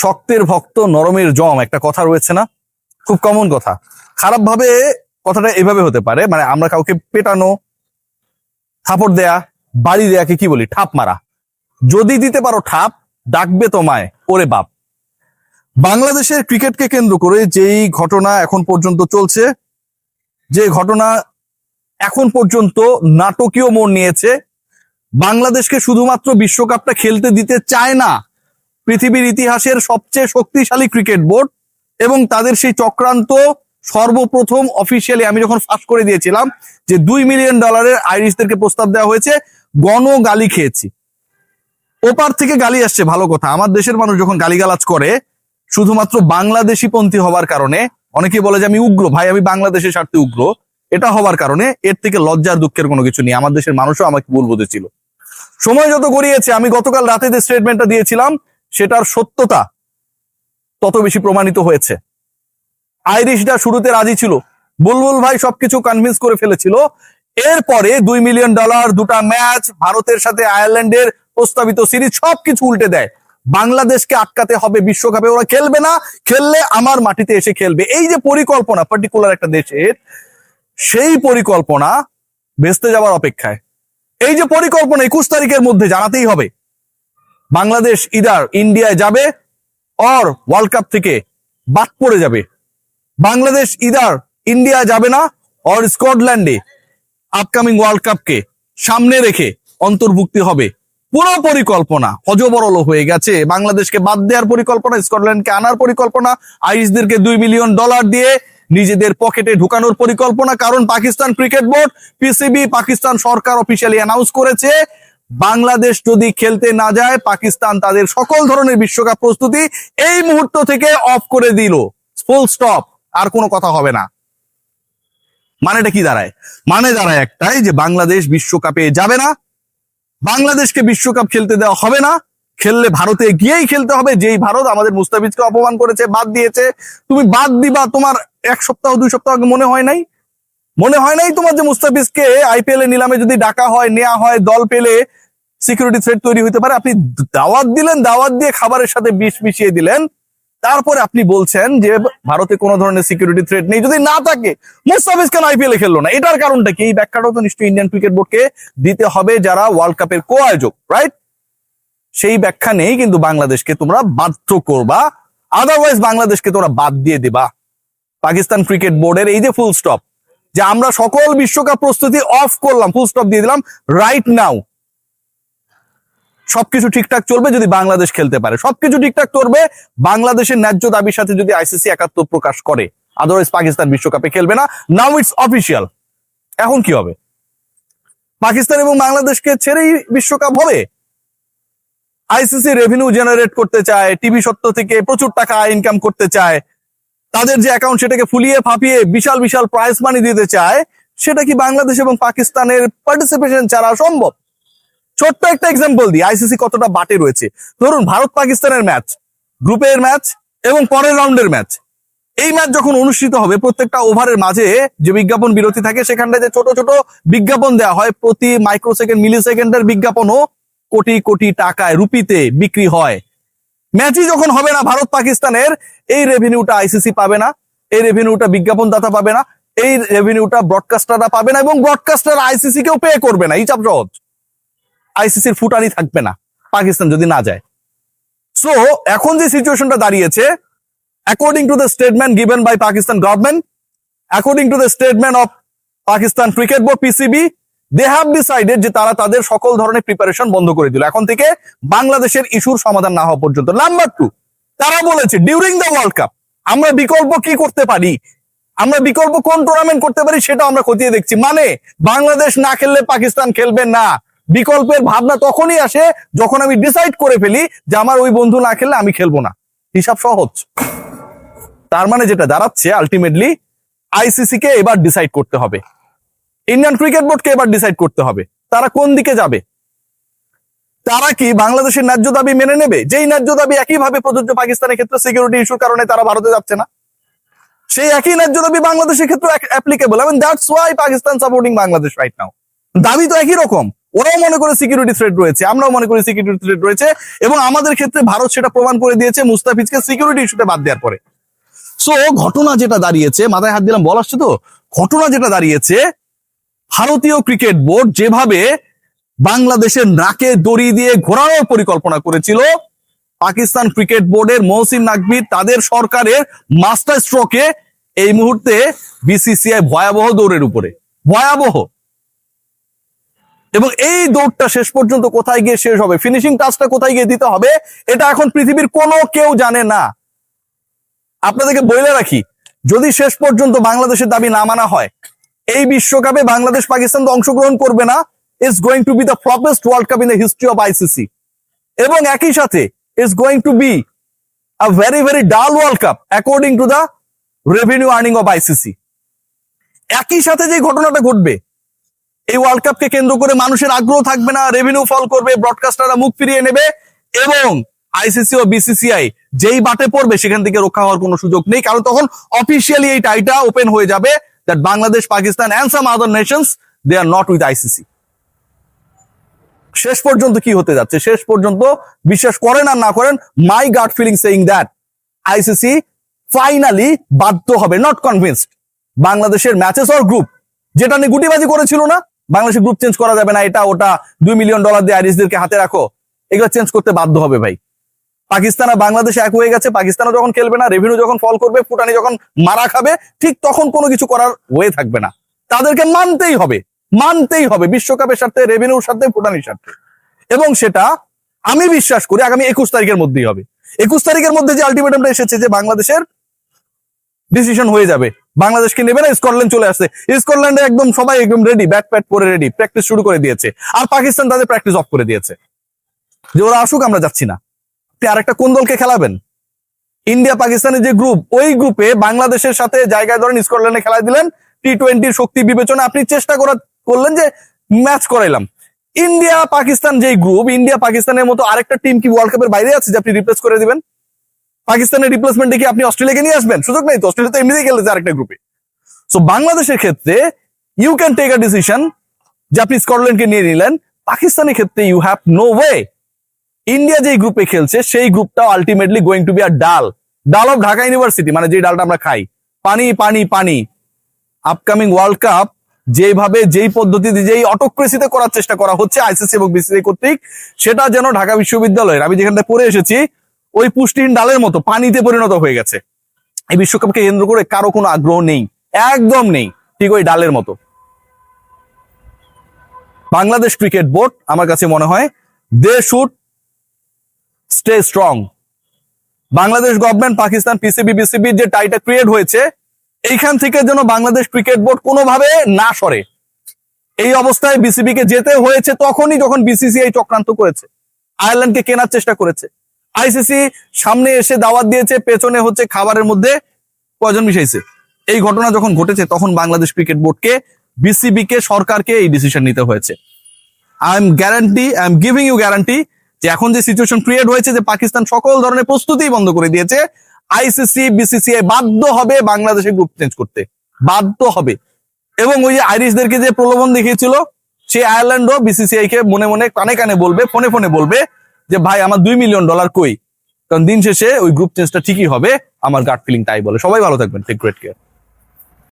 শক্তের ভক্ত, নরমের জম, একটা কথা রয়েছে না? খুব কমন কথা। খারাপ ভাবে কথাটা এভাবে হতে পারে মানে আমরা কাউকে পেটানো, থাপড় দেয়া, বাড়ি দেয়াকে কি বলি? ঠাপ মারা। যদি দিতে পারো ঠাপ, ডাকবে তোমায়, ওরে বাপ। বাংলাদেশের ক্রিকেটকে কেন্দ্র করে যেই ঘটনা এখন পর্যন্ত চলছে, যে ঘটনা এখন পর্যন্ত নাটকীয় মোড় নিয়েছে, বাংলাদেশকে শুধুমাত্র বিশ্বকাপটা খেলতে দিতে চায় না পৃথিবীর ইতিহাসের সবচেয়ে শক্তিশালী ক্রিকেট বোর্ড এবং তাদের সেই চক্রান্ত সর্বপ্রথম অফিসিয়ালি আমি যখন ফাঁস করে দিয়েছিলাম যে দুই মিলিয়ন ডলারের আইরিশদেরকে প্রস্তাব দেওয়া হয়েছে, গণ গালি খেয়েছি। ওপার থেকে গালি আসছে, ভালো কথা। আমার দেশের মানুষ যখন গালিগালাজ করে, শুধুমাত্র বাংলাদেশি পন্থী হওয়ার কারণে অনেকে বলে যে আমি উগ্র, ভাই, আমি বাংলাদেশের স্বার্থে উগ্র। এটা হওয়ার কারণে এর থেকে লজ্জার দুঃখের কোনো কিছু নেই। আমার দেশের মানুষও আমাকে ভুল বুঝেছিল। সময় যত গড়িয়েছে, আমি গতকাল রাতে যে স্টেটমেন্টটা দিয়েছিলাম সেটার সত্যতা তত বেশি প্রমাণিত হয়েছে। আইরিশটা শুরুতে রাজি ছিল। বুলবুল ভাই সবকিছু কনভিন্স করে ফেলেছিল। এরপরে দুই মিলিয়ন ডলার দুটা ম্যাচ ভারতের সাথে আয়ারল্যান্ডের প্রস্তাবিত সিরিজ সবকিছু উল্টে দেয়। বাংলাদেশকে আটকাতে হবে বিশ্বকাপে। ওরা খেলবে না, খেললে আমার মাটিতে এসে খেলবে। এই যে পরিকল্পনা পার্টিকুলার একটা দেশের, সেই পরিকল্পনা ভেস্তে যাওয়ার অপেক্ষায়। এই যে পরিকল্পনা একুশ তারিখের মধ্যে জানাতেই হবে। বাংলাদেশ ইদার ইন্ডিয়ায় যাবে অর ওয়ার্ল্ড কাপ থেকে বাদ পড়ে যাবে। বাংলাদেশ ইদার ইন্ডিয়া যাবে না অর স্কটল্যান্ডে আপকামিং ওয়ার্ল্ড কাপকে সামনে রেখে অন্তর্ভুক্তি হবে। পুরো পরিকল্পনা হজবরল হয়ে গেছে। বাংলাদেশকে বাদ দেওয়ার পরিকল্পনা স্কটল্যান্ডকে আনার পরিকল্পনা, আইরিশদেরকে দুই মিলিয়ন ডলার দিয়ে নিজেদের পকেটে ঢুকানোর পরিকল্পনা। কারণ Pakistan cricket board PCB Pakistan সরকার অফিসিয়ালি অ্যানাউন্স করেছে বাংলাদেশ যদি খেলতে না যায়, পাকিস্তান তাদের সকল ধরনের বিশ্বকাপ প্রস্তুতি এই মুহূর্ত থেকে অফ করে দিল। ফুল স্টপ আর কোনো কথা হবে না। মানেটা কি দাঁড়ায়? মানে দাঁড়ায় একটাই যে বাংলাদেশ বিশ্বকাপে যাবে না, বাংলাদেশকে বিশ্বকাপ খেলতে দেওয়া হবে না, খেললে ভারতে গিয়েই খেলতে হবে, যেই ভারত আমাদের মুস্তাফিজকে অপমান করেছে, বাদ দিয়েছে। তুমি বাদ দিবা, তোমার এক সপ্তাহ, দুই সপ্তাহ আগে মনে হয় নাই? মনে হয় নাই তোমার যে মুস্তাফিজকে আইপিএল এ নিলামে যদি ডাকা হয় নেওয়া হয়, দল পেলে সিকিউরিটি থ্রেট তৈরি হতে পারে? আপনি দাওয়াত দিলেন, দাওয়াত দিয়ে খাবারের সাথে বিষ মিশিয়ে দিলেন। তারপরে আপনি বলছেন যে ভারতে কোনো ধরনের সিকিউরিটি থ্রেট নেই। যদি না থাকে, মুস্তাফিজ কেন আইপিএল এ খেললো না? এটার কারণটা কি? এই ব্যাখ্যাটাও তো নিশ্চয়ই ইন্ডিয়ান ক্রিকেট বোর্ডকে দিতে হবে যারা ওয়ার্ল্ড কাপের কো আয়োজক রাইট সেই ব্যাখ্যা নেই, কিন্তু বাংলাদেশকে তোমরা বাধ্য করবা। আদারওয়াইজ বাংলাদেশকে তোমরা বাদ দিয়ে দিবা। পাকিস্তান ক্রিকেট বোর্ডের এই যে ফুল স্টপ যে আমরা সকল বিশ্বকাপ প্রস্তুতি অফ করলাম ফুল স্টপ দিয়ে দিলাম রাইট নাও সবকিছু ঠিকঠাক চলবে যদি বাংলাদেশ খেলতে পারে। সবকিছু ঠিকঠাক চলবে, বাংলাদেশের ন্যায্য দাবির সাথে যদি আইসিসি একাত্ম প্রকাশ করে আদারওয়াইজ পাকিস্তান বিশ্বকাপে খেলবে না। নাও ইটস অফিসিয়াল এখন কি হবে? পাকিস্তান এবং বাংলাদেশকে ছেড়েই বিশ্বকাপ হবে? আইসিসি রেভিনিউ জেনারেট করতে চায় টিভি সত্য থেকে প্রচুর টাকা ইনকাম করতে চায় তাদের যে অ্যাকাউন্ট সেটাকে ফুলিয়ে ফাঁপিয়ে বিশাল বিশাল প্রাইজ মানি দিতে চায়, সেটা কি বাংলাদেশ এবং পাকিস্তানের পার্টিসিপেশন ছাড়া সম্ভব? ছোট্ট একটা এক্সাম্পল দিই আইসিসি কতটা বাটে রয়েছে। ধরুন, ভারত পাকিস্তানের ম্যাচ গ্রুপের ম্যাচ এবং পরের রাউন্ডের ম্যাচ এই ম্যাচ যখন অনুষ্ঠিত হবে, প্রত্যেকটা ওভারের মাঝে যে বিজ্ঞাপন বিরতি থাকে, সেখানটায় যে ছোট ছোট বিজ্ঞাপন দেওয়া হয়, প্রতি মাইক্রো সেকেন্ড মিলি সেকেন্ডের বিজ্ঞাপনও কোটি কোটি টাকায়, রুপিতে বিক্রি হয়। ম্যাচই যখন হবে না, ভারত পাকিস্তানের, এই রেভিনিউটা আইসিসি পাবে না, এই রেভিনিউটা বিজ্ঞাপনদাতা পাবে না, এই রেভিনিউটা ব্রডকাস্টাররা পাবে না এবং ব্রডকাস্টার আইসিসি কেও পে করবে না। হিসাব সহজ। আইসিসির ফুটানি থাকবে না, পাকিস্তান যদি না যায়। সো এখন যে সিচুয়েশনটা দাঁড়িয়েছে according to the statement given by Pakistan government according to the statement of Pakistan cricket board PCB they have decided যে তারা তাদের সকল ধরনের প্রিপারেশন বন্ধ করে দিল। এখন থেকে বাংলাদেশের ইস্যুর সমাধান না হওয়া পর্যন্ত। নাম্বার টু তারা বলেছে ডিউরিং দ্য ওয়ার্ল্ড কাপ আমরা বিকল্প কি করতে পারি? আমরা বিকল্প কোন টুর্নামেন্ট করতে পারি সেটা আমরা খতিয়ে দেখছি। মানে বাংলাদেশ না খেললে পাকিস্তান খেলবে না। বিকল্পের ভাবনা তখনই আসে যখন আমি ডিসাইড করে ফেলি যে আমার ওই বন্ধু না খেললে আমি খেলব না। হিসাব সহজ। তার মানে যেটা দাঁড়াচ্ছে আলটিমেটলি আইসিসি কে এবার ডিসাইড করতে হবে। ইন্ডিয়ান ক্রিকেট বোর্ডকে এবার ডিসাইড করতে হবে। তারা কোন দিকে যাবে? তারা কি বাংলাদেশের ন্যায্য দাবি মেনে নেবে? যেই ন্যায্য দাবি একইভাবে প্রযোজ্য পাকিস্তানের ক্ষেত্রে সিকিউরিটি ইস্যুর কারণে তারা ভারতে যাচ্ছে না। সেই একই ন্যায্য দাবি বাংলাদেশের ক্ষেত্রে Pakistan supporting Bangladesh right now দাবি তো একই রকম। ওরাও মনে করে সিকিউরিটি থ্রেট রয়েছে, আমরাও মনে করি সিকিউরিটি থ্রেট রয়েছে, এবং আমাদের ক্ষেত্রে ভারত সেটা প্রমাণ করে দিয়েছে, মুস্তাফিজকে সিকিউরিটি ইস্যুতে বাদ দেওয়ার পরে। সো ঘটনা যেটা দাঁড়িয়েছে, মাথায় হাত দিলাম, বল তো? ঘটনা যেটা দাঁড়িয়েছে ভারতীয় ক্রিকেট বোর্ড যেভাবে বাংলাদেশের নাকে দড়ি দিয়ে ঘোরানোর পরিকল্পনা করেছিল, পাকিস্তান ক্রিকেট বোর্ডের মহসিন নাকবি তাদের সরকারের মাস্টার স্ট্রোকে এই মুহূর্তে বিসিসিআই ভয়াবহ দৌড়ের উপরে। ভয়াবহ। এবং এই দৌড়টা শেষ পর্যন্ত কোথায় গিয়ে শেষ হবে? ফিনিশিং টাচটা কোথায় গিয়ে দিতে হবে? এটা এখন পৃথিবীর কোনো কেউ জানে না। আপনাদেরকে বলে রাখি, যদি শেষ পর্যন্ত বাংলাদেশের দাবি না মানা হয় এই বিশ্বকাপে বাংলাদেশ পাকিস্তান তো অংশগ্রহণ করবে না। Is going to be the floppest world cup in the history of ICC এবং একই সাথে is going to be a very very dull world cup according to the revenue earning of ICC একই সাথে যে ঘটনাটা ঘটবে, এই ওয়ার্ল্ড কাপকে কেন্দ্র করে মানুষের আগ্রহ থাকবে না রেভিনিউ ফল করবে ব্রডকাস্টাররা মুখ ফিরিয়ে নেবে, এবং আইসিসি ও বিসিসিআই যেই বাটে পড়বে, সেখান থেকে রক্ষা হওয়ার কোনো সুযোগ নেই, কারণ তখন অফিসিয়ালি এই টাইটা ওপেন হয়ে যাবে। That Bangladesh Pakistan and some other nations they are not with ICC শেষ পর্যন্ত কি হতে যাচ্ছে? শেষ পর্যন্ত বিশ্বাস করেন আর না করেন my gut feeling saying that ICC finally বাধ্য হবে নট কনভিন্সড বাংলাদেশের ম্যাচেস অর গ্রুপ যেটা নিয়ে গুটিবাজি করেছিল না, বাংলাদেশের গ্রুপ চেঞ্জ করা যাবে না, এটা ওটা দুই মিলিয়ন ডলার দিয়ে আইরিশদেরকে হাতে রাখো, এগুলো চেঞ্জ করতে বাধ্য হবে ভাই। পাকিস্তান আর বাংলাদেশ এক হয়ে গেছে। পাকিস্তানও যখন খেলবে না রেভিনিউ যখন ফল করবে, ফুটানি যখন মারা খাবে, ঠিক তখন কোনো কিছু করার হয়ে থাকবে না। তাদেরকে মানতেই হবে মানতেই হবে বিশ্বকাপের সাথে রেভিনিউর সাথে ফুটানির সাথে এবং সেটা আমি বিশ্বাস করি আগামী একুশ তারিখের মধ্যেই হবে। একুশ তারিখের মধ্যে যে আলটিমেটামটা এসেছে যে বাংলাদেশের ডিসিশন হয়ে যাবে, বাংলাদেশকে নেবে না, স্কটল্যান্ড চলে আসছে। স্কটল্যান্ডে একদম সবাই একদম রেডি ব্যাট প্যাট পরে রেডি প্র্যাকটিস শুরু করে দিয়েছে। আর পাকিস্তান তাদের প্র্যাকটিস অফ করে দিয়েছে। যে ওরা আসুক, আমরা যাচ্ছি না। আরেকটা কোন দলকে খেলাবেন? ইন্ডিয়া পাকিস্তানের যে গ্রুপ ওই গ্রুপে বাংলাদেশের সাথে জায়গায় ধরেন স্কটল্যান্ডে খেলা দিলেন টি টোয়েন্টির শক্তি বিবেচনা আপনি চেষ্টা করা করলেন যে ম্যাচ করাইলাম। ইন্ডিয়া পাকিস্তান যে গ্রুপ ইন্ডিয়া পাকিস্তানের মতো আরেকটা টিম কি ওয়ার্ল্ড কাপের বাইরে আছে যে আপনি রিপ্লেস করে দিবেন? পাকিস্তানের রিপ্লেসমেন্টে কি আপনি অস্ট্রেলিয়াকে নিয়ে আসবেন? সুযোগ নেই তো, অস্ট্রেলিয়া তো এমনিতেই খেলেছে আরেকটা গ্রুপে সো বাংলাদেশের ক্ষেত্রে you can take a decision যে আপনি স্কটল্যান্ডকে নিয়ে নিলেন, পাকিস্তানের ক্ষেত্রে you have no way India যেই গ্রুপে খেলছে, সেই গ্রুপটাও ultimately going to be R dull. Dull of Dhaka university মানে যে ডালটা আমরা খাই। পানি পানি পানি। আপকামিং ওয়ার্ল্ড কাপ যেভাবে যেই পদ্ধতিতে, যেই অটোক্রেসিতে করার চেষ্টা করা হচ্ছে আইসিসি এবং বিসিসি কর্তৃক, সেটা যেন ঢাকা বিশ্ববিদ্যালয়ের, আমি যেখানটা পড়ে এসেছি, ওই পুষ্টিহীন ডালের মতো পানিতে পরিণত হয়ে গেছে। এই বিশ্বকাপকে কেন্দ্র করে কারও কোনো আগ্রহ নেই। একদম নেই। ঠিক ওই ডালের মতো। বাংলাদেশ ক্রিকেট বোর্ড, আমার কাছে মনে হয়, they should stay strong Bangladesh government Pakistan PCB বিসিবির যে টাইটা ক্রিয়েট হয়েছে, এইখান থেকে যেন বাংলাদেশ ক্রিকেট বোর্ড কোনোভাবে না সরে। এই অবস্থায় বিসিবি কে যেতে হয়েছে তখনই যখন বিসিসিআই চক্রান্ত করেছে। আয়ারল্যান্ডকে কেনার চেষ্টা করেছে। আইসিসি সামনে এসে দাওয়াত দিয়েছে, পেছনে হচ্ছে খাবারের মধ্যে কয়জন মিশাইছে। এই ঘটনা যখন ঘটেছে, তখন বাংলাদেশ ক্রিকেট বোর্ডকে বিসিবি কে, সরকারকে এই ডিসিশন নিতে হয়েছে। I am guarantee I am giving you guarantee যে এখন যে সিচুয়েশন ক্রিয়েট হয়েছে যে পাকিস্তান সকল ধরনের প্রস্তুতি বন্ধ করে দিয়েছে আইসিসি বিসিসিআই বাধ্য হবে বাংলাদেশে গ্রুপ চেঞ্জ করতে। বাধ্য হবে। এবং ওই যে আইরিশদেরকে যে প্রলোভন দেখিয়েছিল সেই আয়ারল্যান্ডও বিসিসিআই কে মনে মনে কানে কানে বলবে, ফোনে ফোনে বলবে যে, ভাই, আমার দুই মিলিয়ন ডলার কই? কারণ দিন শেষে ওই গ্রুপ চেঞ্জটা ঠিকই হবে। আমার গার্ড ফিলিং তাই বলে। সবাই ভালো থাকবেন। Take great care